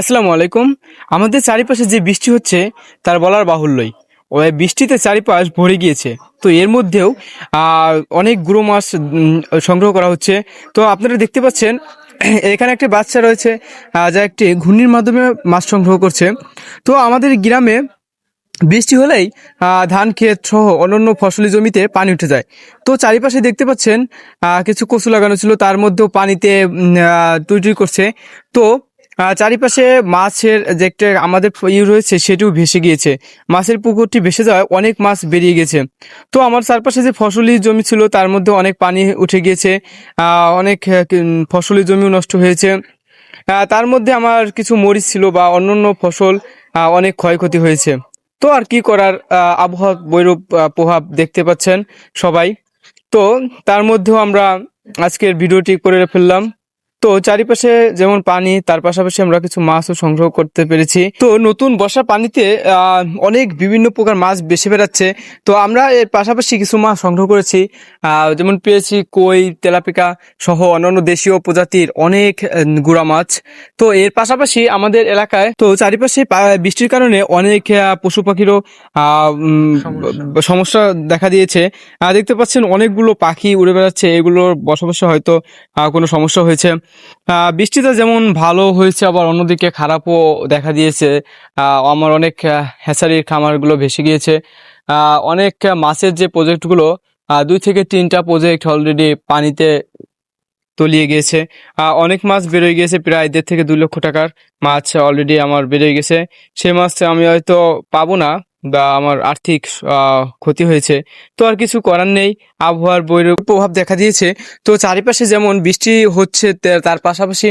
আসসালামু আলাইকুম। আমাদের চারিপাশে যে বৃষ্টি হচ্ছে, তার বলার বাহুল্যই। ওই বৃষ্টিতে চারিপাশ ভরে গিয়েছে। তো এর মধ্যেও অনেক গুঁড়ো মাছ সংগ্রহ করা হচ্ছে। তো আপনারা দেখতে পাচ্ছেন, এখানে একটি বাচ্চা রয়েছে যা একটি ঘূর্ণির মাধ্যমে মাছ সংগ্রহ করছে। তো আমাদের গ্রামে বৃষ্টি হলেই ধান, ক্ষেত সহ অন্যান্য ফসলি জমিতে পানি উঠে যায়। তো চারিপাশে দেখতে পাচ্ছেন কিছু কচু লাগানো ছিল, তার মধ্যেও পানিতে টুই টুই করছে। তো চারিপাশে মাছের যে একটা আমাদের ইয়ে রয়েছে, সেটিও ভেসে গিয়েছে। মাছের পুকুরটি ভেসে যাওয়ায় অনেক মাছ বেরিয়ে গেছে। তো আমার চারপাশে যে ফসলি জমি ছিল, তার মধ্যে অনেক পানি উঠে গিয়েছে। অনেক ফসলি জমিও নষ্ট হয়েছে। তার মধ্যে আমার কিছু মরিচ ছিল বা অন্যান্য ফসল অনেক ক্ষয়ক্ষতি হয়েছে। তো আর কি করার আবহাওয়া বৈরূপ প্রভাব দেখতে পাচ্ছেন সবাই। তো তার মধ্যেও আমরা আজকের ভিডিওটি করে ফেললাম। তো চারিপাশে যেমন পানি তার পাশাপাশি আমরা কিছু মাছও সংগ্রহ করতে পেরেছি। তো নতুন বর্ষা পানিতে আহ, অনেক বিভিন্ন প্রকার মাছ বেশি বেড়াচ্ছে। তো আমরা এর পাশাপাশি কিছু মাছ সংগ্রহ করেছি। আহ, যেমন পেয়েছি কই তেলাপিকা সহ অন্যান্য দেশীয় প্রজাতির অনেক গুড়া মাছ। তো এর পাশাপাশি আমাদের এলাকায় তো চারিপাশে বৃষ্টির কারণে অনেক পশু পাখিরও আহ, সমস্যা দেখা দিয়েছে। আহ, দেখতে পাচ্ছেন অনেকগুলো পাখি উড়ে বেড়াচ্ছে। এগুলোর বসবাসে হয়তো আহ, কোনো সমস্যা হয়েছে। বৃষ্টিতে যেমন ভালো হয়েছে আবার অন্যদিকে খারাপও দেখা দিয়েছে। আমার অনেক আহ, হ্যাচারির খামারগুলো ভেসে গিয়েছে। অনেক মাছের যে প্রজেক্টগুলো দুই থেকে তিনটা প্রজেক্ট অলরেডি পানিতে তলিয়ে গিয়েছে। অনেক মাছ বেরোয় গিয়েছে প্রায় দেড় থেকে দুই লক্ষ টাকার মাছ অলরেডি আমার বেরোয় গেছে। সেই মাছ আমি হয়তো পাবো না বা আমার আর্থিক ক্ষতি হয়েছে। তো আর কিছু করার নেই। আবহাওয়ার বৈরূপ প্রভাব দেখা দিয়েছে। তো চারিপাশে যেমন বৃষ্টি হচ্ছে তার পাশাপাশি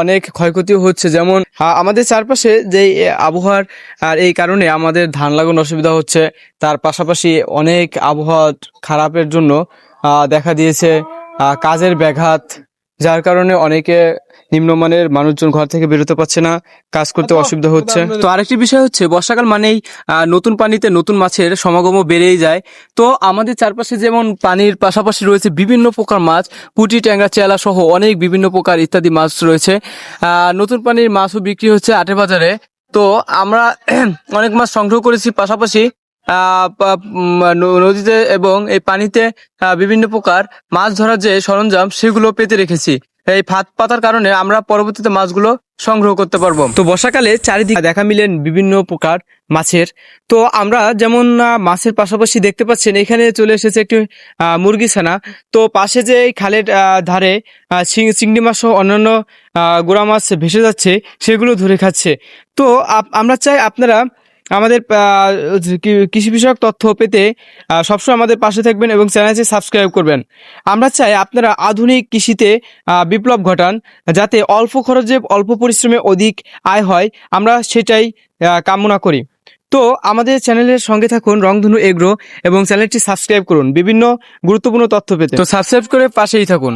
অনেক ক্ষয়ক্ষতিও হচ্ছে। যেমন আমাদের চারপাশে যে আবহাওয়ার, আর এই কারণে আমাদের ধান লাগানোর অসুবিধা হচ্ছে। তার পাশাপাশি অনেক আবহাওয়া খারাপের জন্য দেখা দিয়েছে কাজের ব্যাঘাত যার কারণে অনেকে নিম্নমানের মানুষজন ঘর থেকে বেরোতে পারছে না কাজ করতে অসুবিধা হচ্ছে। তো আরেকটি বিষয় হচ্ছে বর্ষাকাল মানেই আহ, নতুন পানিতে নতুন মাছের সমাগমও বেড়েই যায়। তো আমাদের চারপাশে যেমন পানির পাশাপাশি রয়েছে বিভিন্ন প্রকার মাছ পুঁটি ট্যাংরা চেলা সহ অনেক বিভিন্ন প্রকার ইত্যাদি মাছ রয়েছে। নতুন পানির মাছও বিক্রি হচ্ছে আটে বাজারে। তো আমরা অনেক মাছ সংগ্রহ করেছি পাশাপাশি নদীতে এবং এই পানিতে বিভিন্ন প্রকার মাছ ধরার যে সরঞ্জাম, সেগুলো পেতে রেখেছি। এই ফাঁদ পাতার কারণে আমরা পরবর্তীতে মাছগুলো সংগ্রহ করতে পারব। তো বর্ষাকালে চারিদিকে দেখা মিলেন বিভিন্ন প্রকার মাছের। তো আমরা যেমন মাছের পাশাপাশি দেখতে পাচ্ছেন, এখানে চলে এসেছে একটি মুরগি ছানা। তো পাশে যে খালের ধারে চিংড়ি মাছ সহ অন্যান্য গোড়া মাছ ভেসে যাচ্ছে, সেগুলো ধরে খাচ্ছে। তো আমরা চাই আপনারা আমাদের কৃষি বিষয়ক তথ্য পেতে সবসময় আমাদের পাশে থাকবেন এবং চ্যানেলটি সাবস্ক্রাইব করবেন। আমরা চাই আপনারা আধুনিক কৃষিতে বিপ্লব ঘটান, যাতে অল্প খরচে অল্প পরিশ্রমে অধিক আয় হয়। আমরা সেটাই কামনা করি। তো আমাদের চ্যানেলের সঙ্গে থাকুন রংধনু এগ্রো এবং চ্যানেলটি সাবস্ক্রাইব করুন। বিভিন্ন গুরুত্বপূর্ণ তথ্য পেতে। তো সাবস্ক্রাইব করে পাশেই থাকুন।